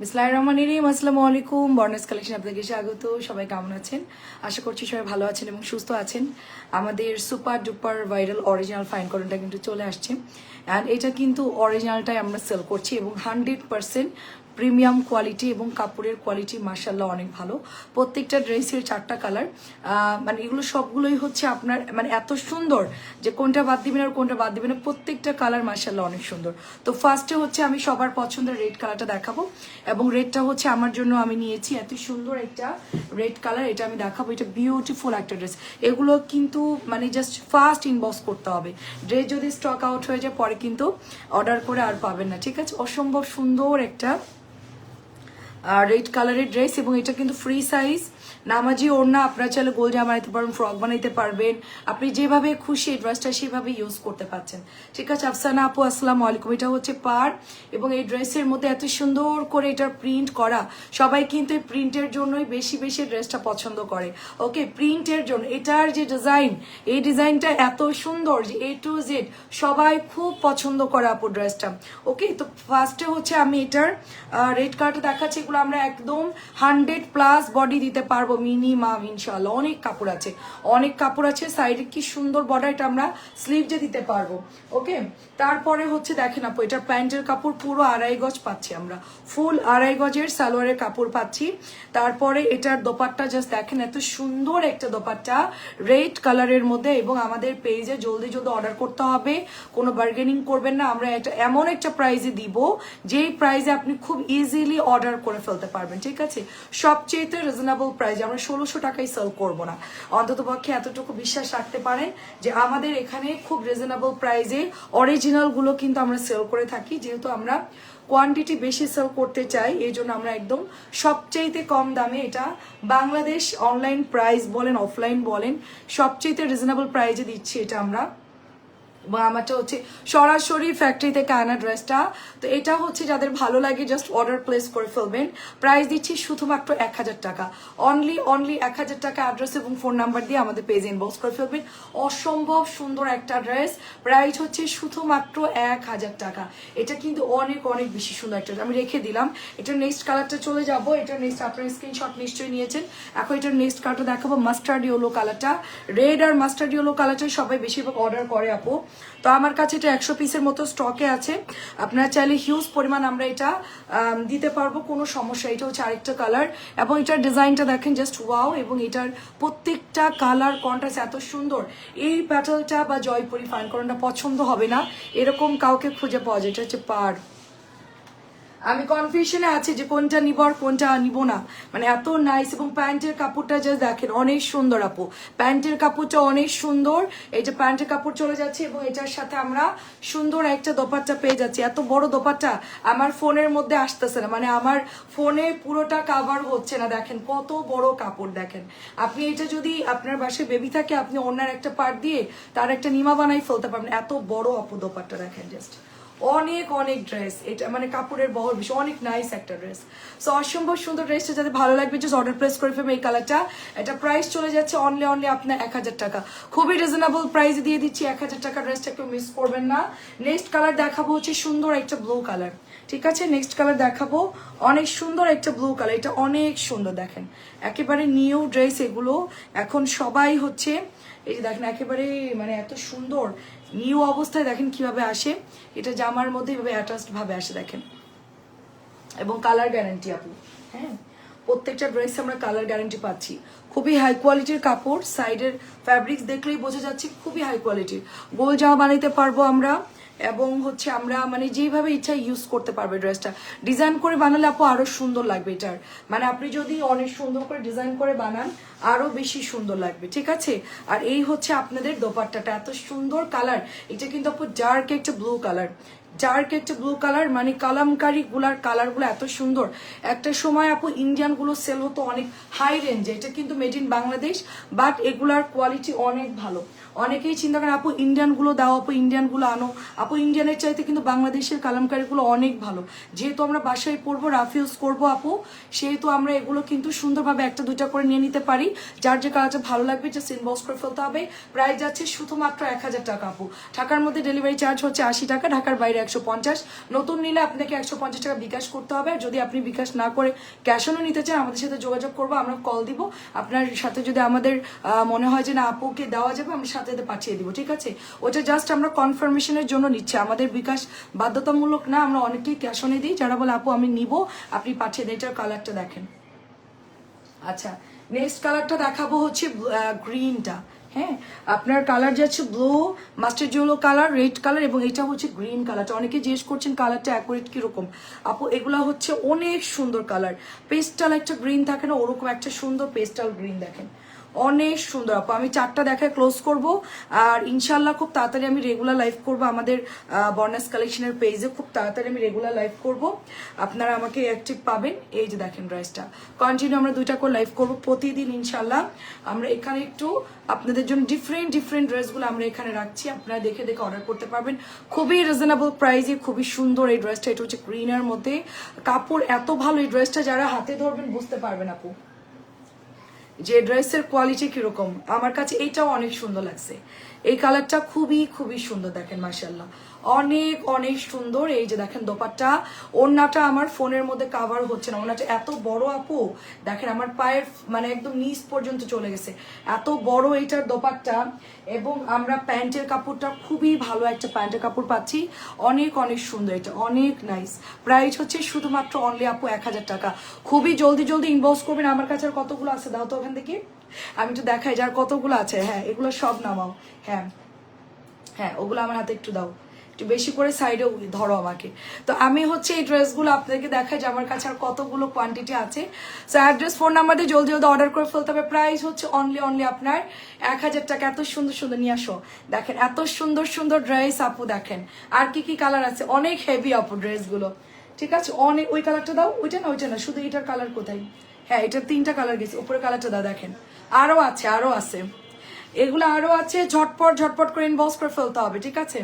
বিসলাই রহমান আসসালামু আলাইকুম। বর্নেস কালেকশন আপনাকে স্বাগত। সবাই কেমন আছেন? আশা করছি সবাই ভালো আছেন এবং সুস্থ আছেন। আমাদের super duper viral original fine কটনটা কিন্তু চলে আসছে। অ্যান্ড এটা কিন্তু অরিজিনালটাই আমরা সেল করছি এবং হান্ড্রেড পার্সেন্ট প্রিমিয়াম কোয়ালিটি এবং কাপড়ের কোয়ালিটি মার্শাল্লাহ অনেক ভালো। প্রত্যেকটা ড্রেসের চারটা কালার। মানে এগুলো সবগুলোই হচ্ছে আপনার মানে এত সুন্দর যে কোনটা বাদ দিবেন আর কোনটা বাদ দিবেন প্রত্যেকটা কালার মার্শাল্লাহ অনেক সুন্দর। তো ফার্স্টে হচ্ছে আমি সবার পছন্দের রেড কালারটা দেখাবো এবং রেডটা হচ্ছে আমার জন্য আমি নিয়েছি এত সুন্দর একটা রেড কালার এটা আমি দেখাবো। এটা বিউটিফুল একটা ড্রেস এগুলো কিন্তু মানে জাস্ট ফার্স্ট ইনবক্স করতে হবে। ড্রেস যদি স্টক আউট হয়ে যায়, পরে কিন্তু অর্ডার করে আর পাবেন না, ঠিক আছে? অসম্ভব সুন্দর একটা রেড কালারের ড্রেস এবং এটা কিন্তু ফ্রি সাইজ নামাজি, ওড়না, আপনারা চাইলে গোল জামা বানাইতে পারবেন ফ্রক বানাইতে পারবেন। আপনি যেভাবে খুশি এই ড্রেসটা সেভাবে ইউজ করতে পারছেন। ঠিক আছে, আফসানা আপু, আসসালামু আলাইকুম। এটা হচ্ছে পার এবং এই ড্রেসের মধ্যে এত সুন্দর করে এটার প্রিন্ট করা, সবাই কিন্তু এই প্রিন্টের জন্যই বেশি বেশি ড্রেসটা পছন্দ করে। ওকে প্রিন্টের জন্য, এটার যে ডিজাইন এই ডিজাইনটা এত সুন্দর যে এ টু জেড সবাই খুব পছন্দ করে আপু ড্রেসটা ওকে তো ফার্স্টে হচ্ছে আমি এটার রেড কার্ডটা দেখাচ্ছি এগুলো আমরা একদম হান্ড্রেড প্লাস বডি দিতে পারব মিনিমাম ইনশাল্লাহ অনেক কাপড় আছে। অনেক কাপড় আছে, সাইডে কি সুন্দর বর্ডার, এটা আমরা স্লিভ যে দিতে পারব। ওকে? তারপরে হচ্ছে দেখেন আপু, এটা প্যান্টের কাপড় পুরো আড়াই গজ পাচ্ছি আমরা। ফুল আড়াই গজের সালোয়ারের কাপড় পাচ্ছি। তারপরে এটার দোপাট্টা জাস্ট দেখেন এত সুন্দর একটা দোপাট্টা, রেড কালারের মধ্যে এবং আমাদের পেজে জলদি জলদি অর্ডার করতে হবে। কোনো বার্গেনিং করবেন না, আমরা এটা এমন একটা প্রাইজে দিব, যেই প্রাইজে আপনি খুব ইজিলি অর্ডার করে ফেলতে পারবেন, ঠিক আছে? সবচেয়ে রিজনেবল প্রাইস আমরা ষোলোশো টাকায় সেল করব না। অন্তত পক্ষে এতটুকু বিশ্বাস রাখতে পারেন যে আমাদের এখানে খুব রিজনেবল প্রাইজে অরিজিনালগুলো কিন্তু আমরা সেল করে থাকি। যেহেতু আমরা কোয়ান্টিটি বেশি সেল করতে চাই, এই জন্য আমরা একদম সবচাইতে কম দামে এটা বাংলাদেশ অনলাইন প্রাইস বলেন অফলাইন বলেন সবচাইতে রিজনেবল প্রাইজে দিচ্ছি এটা আমরা। এবং আমারটা হচ্ছে সরাসরি ফ্যাক্টরি থেকে আনা ড্রেসটা তো এটা হচ্ছে যাদের ভালো লাগে জাস্ট অর্ডার প্লেস করে ফেলবেন। প্রাইস দিচ্ছি শুধুমাত্র এক হাজার টাকা। অনলি অনলি এক হাজার টাকা অ্যাড্রেস এবং ফোন নাম্বার দিয়ে আমাদের পেজে ইনবক্স করে ফেলবেন। অসম্ভব সুন্দর একটা ড্রেস প্রাইস হচ্ছে শুধুমাত্র এক হাজার টাকা। এটা কিন্তু অনেক অনেক বেশি সুন্দর একটা আমি রেখে দিলাম। এটা নেক্সট কালারটা চলে যাব। এটা নেক্সট আপনার স্ক্রিনশট নিশ্চয়ই নিয়েছেন। এখন এটার নেক্সট কালারটা দেখাবো। মাস্টার্ড ইয়েলো কালারটা রেড আর মাস্টার্ড ইয়েলো কালারটা সবাই বেশিরভাগ অর্ডার করে আপু। তো আমার কাছে এটা একশো পিসের মতো স্টকে আছে। আপনারা চাইলে হিউজ পরিমাণ আমরা এটা দিতে পারব, কোনো সমস্যা এটা হচ্ছে আরেকটা কালার এবং এটার ডিজাইনটা দেখেন জাস্ট ওয়াও এবং এটার প্রত্যেকটা কালার কন্ট্রাস্ট এত সুন্দর। এই প্যাটালটা বা জয়পুরি ফাইন পছন্দ হবে না। এরকম কাউকে খুঁজে পাওয়া যায়। এটা হচ্ছে পার। আমি কনফিউশনে আছি যে কোনটা নিব আর কোনটা নিব না। মানে এত নাইস এবং প্যান্টের কাপড়টা যে দেখেন, অনেক সুন্দর আপু। প্যান্টের কাপড়টা অনেক সুন্দর, এই যে প্যান্টের কাপড় চলে যাচ্ছে এবং এটার সাথে আমরা সুন্দর একটা দোপাট্টা পেয়ে যাচ্ছি। এত বড় দোপাট্টা আমার ফোনের মধ্যে আসতেছে না মানে আমার ফোনে পুরোটা কাভার হচ্ছে না। দেখেন, কত বড় কাপড় দেখেন। আপনি এটা যদি আপনার বাসায় বেবি থাকে, আপনি অন্যার একটা পার্ট দিয়ে তার একটা নিমা বানাই ফেলতে পারবেন। এত বড় আপু দোপাট্টা দেখেন জাস্ট অনেক অনেক ড্রেস এটা মানে কাপড়ের বহর বেশি, অনেক নাইস একটা ড্রেস সো অসম্ভব সুন্দর ড্রেসটা যাতে ভালো লাগবে জাস্ট অর্ডার প্লেস করে ফেলবে এই কালারটা এটা প্রাইস চলে যাচ্ছে অনলি অনলি আপনার এক হাজার টাকা। খুবই রিজনেবল প্রাইস দিয়ে দিচ্ছি এক হাজার টাকা ড্রেসটা কেউ মিস করবেন না। নেক্সট কালার দেখাবো হচ্ছে সুন্দর একটা ব্লু কালার ঠিক আছে? নেক্সট কালার দেখাবো অনেক সুন্দর একটা ব্লু কালার এটা অনেক সুন্দর দেখেন। একেবারে নিউ ড্রেস এগুলো। এখন সবাই হচ্ছে, এই যে দেখেন, একেবারে মানে এত সুন্দর। নিউ অবস্থায় দেখেন কীভাবে আসে। এটা জামার মধ্যে এভাবে অ্যাটাচড ভাবে আসে দেখেন। এবং কালার গ্যারান্টি আপু হ্যাঁ? প্রত্যেকটা ড্রেসে আমরা কালার গ্যারান্টি পাচ্ছি। খুবই হাই কোয়ালিটির কাপড় সাইডের ফ্যাব্রিক্স দেখলেই বোঝা যাচ্ছে খুবই হাই কোয়ালিটির গোল জামা বানাইতে পারব আমরা। এবং হচ্ছে আমরা মানে যেভাবে ইচ্ছা ইউজ করতে পারবে ড্রেসটা ডিজাইন করে বানালে আপু আরও সুন্দর লাগবে এটার। মানে আপনি যদি অনেক সুন্দর করে ডিজাইন করে বানান, আরও বেশি সুন্দর লাগবে, ঠিক আছে? আর এই হচ্ছে আপনাদের দোপাট্টাটা, এত সুন্দর কালার এটা কিন্তু আপু ডার্ক একটা ব্লু কালার ডার্ক একটা ব্লু কালার মানে কালামকারি গুলার কালারগুলো এত সুন্দর। একটা সময় আপু ইন্ডিয়ানগুলো সেল হতো অনেক হাই রেঞ্জে এটা কিন্তু মেড ইন বাংলাদেশ বাট এগুলার কোয়ালিটি অনেক ভালো। অনেকেই চিন্তা করেন, আপু ইন্ডিয়ানগুলো দাও, আপু ইন্ডিয়ানগুলো আনো। আপু ইন্ডিয়ানের চাইতে কিন্তু বাংলাদেশের কালামকারি গুলো অনেক ভালো। যেহেতু আমরা বাসায় পরবো রাফ ইউজ করব আপু, সেহেতু আমরা এগুলো কিন্তু সুন্দরভাবে একটা, দুইটা করে নিয়ে নিতে পারি। যার যে কালারটা ভালো লাগবে জাস্ট ইনবক্স করে ফেলতে হবে। প্রাইস যাচ্ছে শুধুমাত্র এক হাজার টাকা আপু। ঢাকার মধ্যে ডেলিভারি চার্জ হচ্ছে আশি টাকা, ঢাকার বাইরে একশো পঞ্চাশ। নতুন নিলে আপনাকে একশো পঞ্চাশ টাকা বিকাশ করতে হবে। যদি আপনি বিকাশ না করে ক্যাশ অনও নিতে চান, আমাদের সাথে যোগাযোগ করব, আমরা কল দিব। আপনার সাথে যদি আমাদের মনে হয় যে না, আপুকে দেওয়া যাবে, আমরা সাথে সাথে পাঠিয়ে দিব, ঠিক আছে? ওটা জাস্ট আমরা কনফার্মেশনের জন্য নিচ্ছি। আমাদের বিকাশ বাধ্যতামূলক না, আমরা অনেকেই ক্যাশ অনে দিই। যারা বলে, আপু, আমি নিব, আপনি পাঠিয়ে দিন। এটার কালারটা দেখেন। আচ্ছা নেক্সট কালারটা দেখাবো হচ্ছে গ্রিনটা হ্যাঁ আপনার কালার যাচ্ছে blue mustard yellow colour red colour এবং এটা হচ্ছে গ্রিন কালারটা অনেকে জিজ্ঞেস করছেন কালারটা অ্যাকুরেট কীরকম। আপু, এগুলা হচ্ছে অনেক সুন্দর কালার পেস্টাল একটা গ্রিন থাকে না, ওরকম একটা সুন্দর পেস্টাল গ্রিন দেখেন। অনেক সুন্দর আপু। আমি চারটা দেখায় ক্লোজ করব। আর ইনশাল্লাহ খুব তাড়াতাড়ি আমি রেগুলার লাইভ করব আমাদের বর্নাস কালেকশনের পেজে খুব তাড়াতাড়ি আমি রেগুলার লাইভ করব। আপনারা আমাকে অ্যাক্টিভ পাবেন। এই যে দেখেন ড্রেসটা কন্টিনিউ আমরা দুইটা করে লাইভ করব প্রতিদিন ইনশাল্লাহ আমরা এখানে একটু আপনাদের জন্য ডিফারেন্ট ডিফারেন্ট ড্রেসগুলো আমরা এখানে রাখছি। আপনারা দেখে দেখে অর্ডার করতে পারবেন। খুবই রিজনেবল প্রাইসে খুবই সুন্দর এই ড্রেসটা এটা হচ্ছে গ্রিনের মধ্যে। কাপড় এত ভালো এই ড্রেসটা যারা হাতে ধরবেন বুঝতে পারবেন আপু। যে ড্রেসের কোয়ালিটি কীরকম আমার কাছে এটাও অনেক সুন্দর লাগছে। এই কালারটা খুবই খুবই সুন্দর দেখেন মার্শাল্লাহ অনেক অনেক সুন্দর। এই যে দেখেন দোপাট্টা, ওড়নাটা আমার ফোনের মধ্যে কাভার হচ্ছে না। ওড়নাটা এত বড় আপু, দেখেন আমার পায়ের মানে একদম নিচ পর্যন্ত চলে গেছে। এত বড় এইটার দোপাট্টা এবং আমরা প্যান্টের কাপড়টা খুবই ভালো একটা প্যান্টের কাপড় পাচ্ছি। অনেক অনেক সুন্দর এটা, অনেক নাইস প্রাইস হচ্ছে শুধুমাত্র অনলি আপু এক হাজার টাকা। খুবই জলদি জলদি ইনবক্স করবেন। আমার কাছে আর কতগুলো আছে? দাও তো ওখান থেকে। আমি একটু দেখাই, যার কতগুলো আছে হ্যাঁ এগুলো সব নামাও হ্যাঁ। হ্যাঁ ওগুলো আমার হাতে একটু দাও। একটু বেশি করে সাইডে ধরো আমাকে। তো আমি হচ্ছে এই ড্রেসগুলো আপনাদেরকে দেখাই, যে আমার কাছে আর কতগুলো কোয়ান্টিটি আছে। সো অ্যাড্রেস ফোন নাম্বার দিয়ে জলদি জলদি অর্ডার করে ফেলতে হবে। প্রাইস হচ্ছে অনলি অনলি আপনার এক হাজার টাকা। এত সুন্দর সুন্দর, নিয়ে আসো। দেখেন, এত সুন্দর সুন্দর ড্রেস আপু, দেখেন। আর কি কি কালার আছে? অনেক হেভি আপু ড্রেসগুলো ঠিক আছে? অনেক, ওই কালারটা দাও, ওইটা না ওইটা না, শুধু এটার কালার কোথায়? হ্যাঁ এটার তিনটা কালার গেছে উপরে কালারটা দাও, দেখেন। আরও আছে আরও আছে। এগুলো আরও আছে, ঝটপট ঝটপট করে ইনবক্স করে ফেলতে হবে, ঠিক আছে?